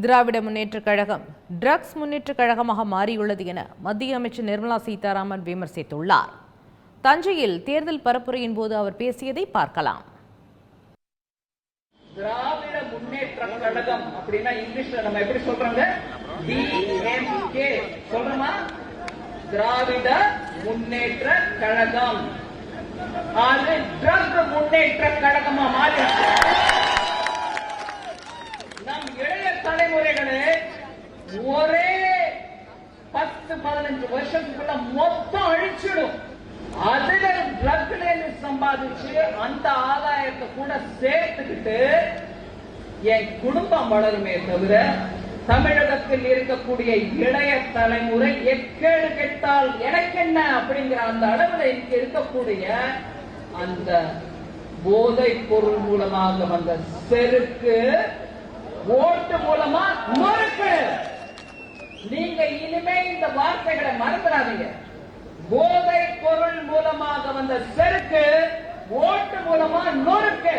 திராவிட Munnetra Kazhagam drugs முன்னேற்றக் கழகமாக மாறியுள்ளது என மத்திய அமைச்சர் நிர்மலா சீதாராமன் விமர்சித்துள்ளார். தஞ்சையில் தேர்தல் பரப்புரையின் போது அவர் பேசியதை பார்க்கலாம். திராவிட முன்னேற்ற கழகம் அப்படின்னா இங்கிலீஷ்ல நம்ம எப்படி சொல்றாங்க? சொல்றோமா? திராவிட முன்னேற்ற கழகம். அது ட்ரக் முன்னேற்ற கழகமா மாறி பத்து பதினஞ்சு வருஷத்துக்குள்ள மொத்தம் அழிச்சிடும். அதுல ட்ரக்ல சம்பாதிச்சு அந்த ஆதாயத்தை கூட சேர்த்துக்கிட்டு என் குடும்பம் வளருமே தவிர தமிழகத்தில் இருக்கக்கூடிய இளைய தலைமுறை எக்கேடு கெட்டால் எனக்கு என்ன அப்படிங்கிற அந்த அளவுல இங்க இருக்கக்கூடிய அந்த போதை பொருள் மூலமாக வந்த செருக்கு ஓட்டு மூலமா இனிமே இந்த வார்த்தைகளை மறந்துடாதீங்க. போதை பொருள் மூலமாக வந்த செருக்கு ஓட்டு மூலமா நொறுக்கு.